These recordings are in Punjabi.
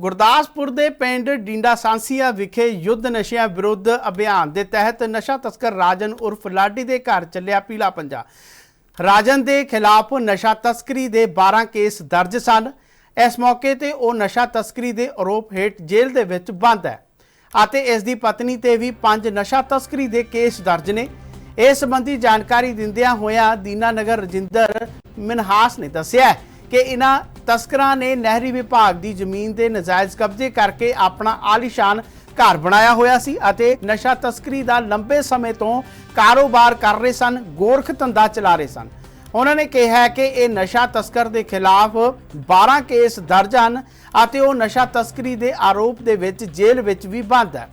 ਗੁਰਦਾਸਪੁਰ ਦੇ ਪਿੰਡ ਡਿੰਡਾ ਸਾਂਸੀਆ ਵਿਖੇ ਯੁੱਧ ਨਸ਼ਿਆਂ ਵਿਰੁੱਧ ਅਭਿਆਨ ਦੇ ਤਹਿਤ ਨਸ਼ਾ ਤਸਕਰ ਰਾਜਨ ਉਰਫ ਲਾਡੀ ਦੇ ਘਰ ਚੱਲਿਆ ਪੀਲਾ ਪੰਜਾ। ਰਾਜਨ ਦੇ ਖਿਲਾਫ ਨਸ਼ਾ ਤਸਕਰੀ ਦੇ 12 ਕੇਸ ਦਰਜ ਸਨ। ਇਸ ਮੌਕੇ ਤੇ ਉਹ ਨਸ਼ਾ ਤਸਕਰੀ ਦੇ ਆਰੋਪ ਹੇਠ ਜੇਲ੍ਹ ਦੇ ਵਿੱਚ ਬੰਦ ਹੈ ਅਤੇ ਇਸ ਦੀ ਪਤਨੀ ਤੇ ਵੀ ਪੰਜ ਨਸ਼ਾ ਤਸਕਰੀ ਦੇ ਕੇਸ ਦਰਜ ਨੇ। ਇਸ ਸੰਬੰਧੀ ਜਾਣਕਾਰੀ ਦਿੰਦਿਆਂ ਹੋਇਆਂ ਦੀਨਾਨਗਰ ਰਜਿੰਦਰ ਮਿਨਹਾਸ ਨੇ ਦੱਸਿਆ ਕਿ ਇਹਨਾਂ ਤਸਕਰਾਂ ਨੇ ਨਹਿਰੀ ਵਿਭਾਗ ਦੀ ਜ਼ਮੀਨ ਦੇ ਨਜਾਇਜ਼ ਕਬਜ਼ੇ ਕਰਕੇ ਆਪਣਾ ਆਲੀਸ਼ਾਨ ਘਰ ਬਣਾਇਆ ਹੋਇਆ ਸੀ ਅਤੇ ਨਸ਼ਾ ਤਸਕਰੀ ਦਾ ਲੰਬੇ ਸਮੇਂ ਤੋਂ ਕਾਰੋਬਾਰ ਕਰ ਰਹੇ ਸਨ, ਗੋਰਖ ਧੰਦਾ ਚਲਾ ਰਹੇ ਸਨ। ਉਹਨਾਂ ਨੇ ਕਿਹਾ ਕਿ ਇਹ ਨਸ਼ਾ ਤਸਕਰ ਦੇ ਖਿਲਾਫ 12 ਕੇਸ ਦਰਜ ਹਨ ਅਤੇ ਉਹ ਨਸ਼ਾ ਤਸਕਰੀ ਦੇ ਆਰੋਪ ਦੇ ਵਿੱਚ ਜੇਲ੍ਹ ਵਿੱਚ ਵੀ ਬੰਦ ਹੈ।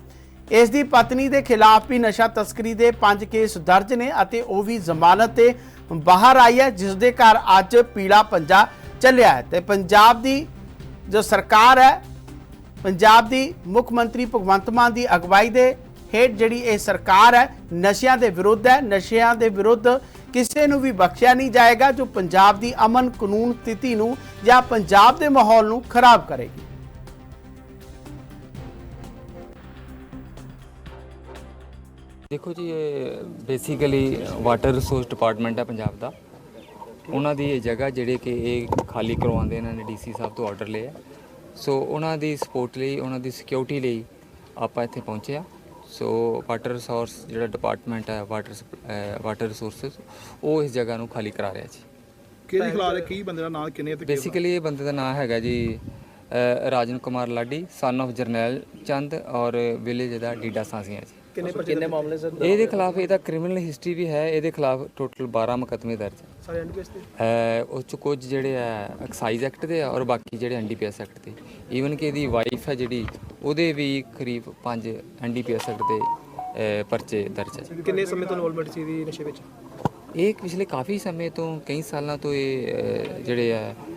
ਇਸ ਦੀ ਪਤਨੀ ਦੇ ਖਿਲਾਫ ਵੀ ਨਸ਼ਾ ਤਸਕਰੀ ਦੇ 5 ਕੇਸ ਦਰਜ ਨੇ ਅਤੇ ਉਹ ਵੀ ਜ਼ਮਾਨਤ ਤੇ ਬਾਹਰ ਆਈ ਹੈ, ਜਿਸ ਦੇ ਘਰ ਅੱਜ ਪੀਲਾ ਪੰਜਾ ਚੱਲਿਆ ਹੈ। ਤੇ ਪੰਜਾਬ ਦੀ ਜੋ ਸਰਕਾਰ ਹੈ, ਪੰਜਾਬ ਦੀ ਮੁੱਖ ਮੰਤਰੀ ਭਗਵੰਤ ਮਾਨ ਦੀ ਅਗਵਾਈ ਦੇ ਹੇਠ ਜਿਹੜੀ ਇਹ ਸਰਕਾਰ ਹੈ, ਨਸ਼ਿਆਂ ਦੇ ਵਿਰੁੱਧ ਹੈ। ਨਸ਼ਿਆਂ ਦੇ ਵਿਰੁੱਧ ਕਿਸੇ ਨੂੰ ਵੀ ਬਖਸ਼ਿਆ ਨਹੀਂ ਜਾਏਗਾ ਜੋ ਪੰਜਾਬ ਦੀ ਅਮਨ ਕਾਨੂੰਨ ਸਥਿਤੀ ਨੂੰ ਜਾਂ ਪੰਜਾਬ ਦੇ ਮਾਹੌਲ ਨੂੰ ਖਰਾਬ ਕਰੇਗੀ। ਦੇਖੋ ਜੀ, ਇਹ ਬੇਸਿਕਲੀ ਵਾਟਰ ਰਿਸੋਰਸ ਡਿਪਾਰਟਮੈਂਟ ਹੈ ਪੰਜਾਬ ਦਾ। ਉਹਨਾਂ ਦੀ ਇਹ ਜਗ੍ਹਾ ਜਿਹੜੇ ਕਿ ਇਹ ਖਾਲੀ ਕਰਵਾਉਂਦੇ ਇਹਨਾਂ ਨੇ ਡੀਸੀ ਸਾਹਿਬ ਤੋਂ ਆਰਡਰ ਲਿਆ ਸੋ ਉਹਨਾਂ ਦੀ ਸਪੋਰਟ ਲਈ ਉਹਨਾਂ ਦੀ ਸਿਕਿਉਰਿਟੀ ਲਈ ਆਪਾਂ ਇੱਥੇ ਪਹੁੰਚੇ ਆ। ਸੋ ਵਾਟਰ ਰਿਸੋਰਸ ਜਿਹੜਾ ਡਿਪਾਰਟਮੈਂਟ ਹੈ ਵਾਟਰ ਵਾਟਰ ਰਿਸੋਰਸਸ ਉਹ ਇਸ ਜਗ੍ਹਾ ਨੂੰ ਖਾਲੀ ਕਰਾ ਰਿਹਾ ਜੀ। ਕਿਹਦੇ ਖਿਲਾਫ ਹੈ? ਕੀ ਬੰਦੇ ਦਾ ਨਾਮ ਕਿੰਨੇ ਤੇ ਬੇਸਿਕਲੀ ਇਹ ਬੰਦੇ ਦਾ ਨਾਮ ਹੈਗਾ ਜੀ ਰਾਜਨ ਕੁਮਾਰ ਲਾਡੀ ਸਨ of ਜਰਨੈਲ ਚੰਦ ਔਰ ਵਿਲੇਜ ਦਾ ਡੀਡਾ ਸਾਂਸੀਆਂ ਜੀ। ਕਿੰਨੇ ਕਿੰਨੇ ਮਾਮਲੇ ਸਰ ਇਹਦੇ ਖਿਲਾਫ ਇਹਦਾ ਕ੍ਰਿਮੀਨਲ ਹਿਸਟਰੀ ਵੀ ਹੈ ਇਹਦੇ ਖਿਲਾਫ ਟੋਟਲ 12 ਮੁਕੱਦਮੇ ਦਰਜ ਹੈ। ਸਾਰੇ ਐਨਪੀਐਸ ਤੇ ਅਹ ਉਹ ਚ ਕੁਝ ਜਿਹੜੇ ਆ ਐਕਸਾਈਜ਼ ਐਕਟ ਦੇ ਆ ਔਰ ਬਾਕੀ ਜਿਹੜੇ ਐਨਡੀਪੀਐਸ ਐਕਟ ਦੇ। ਈਵਨ ਕਿ ਇਹਦੀ ਵਾਈਫ ਹੈ ਜਿਹੜੀ ਉਹਦੇ ਵੀ ਕਰੀਬ 5 ਐਨਡੀਪੀਐਸ ਐਕਟ ਦੇ ਅਹ ਪਰਚੇ ਦਰਜ ਹੈ। ਕਿੰਨੇ ਸਮੇਂ ਤੋਂ ਇਨਵੋਲਵਮੈਂਟ ਸੀ ਦੀ ਨਸ਼ੇ ਵਿੱਚ? ਇਹ ਪਿਛਲੇ ਕਾਫੀ ਸਮੇਂ ਤੋਂ ਕਈ ਸਾਲਾਂ ਤੋਂ ਇਹ ਅਹ, ਜਿਹੜੇ ਆ ਅਹ,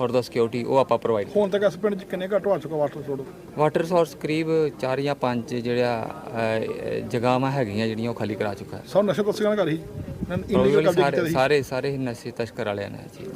ਔਰ ਦਾ ਸਿਕਿਉਰਿਟੀ ਉਹ ਆਪਾਂ ਪ੍ਰੋਵਾਈਡ ਹੁਣ ਤੱਕ ਇਸ ਪਿੰਡ ਚ ਕਿੰਨੇ ਘੱਟ ਹੋ ਚੁੱਕਾ ਵਾਟਰ ਸੋਡ ਵਾਟਰ ਰਿਸੋਰਸ ਕਰੀਬ 4 ਜਾਂ 5 ਜਿਹੜਾ ਅਹ, ਜਗ੍ਹਾਵਾਂ ਹੈਗੀਆਂ ਜਿਹੜੀਆਂ ਉਹ ਖਾਲੀ ਕਰਾ ਚੁੱਕਾ। ਹੈ ਸਭ ਨਸ਼ੇ ਹੀ ਇੰਨੀ Probably ਕਬਜ਼ੇ ਸਾਰੇ ਕੀਤੇ ਸਾਰੇ ਸਾਰੇ ਨਸ਼ੇ ਤਸਕਰ ਵਾਲਿਆਂ ਨੇ ਜੀ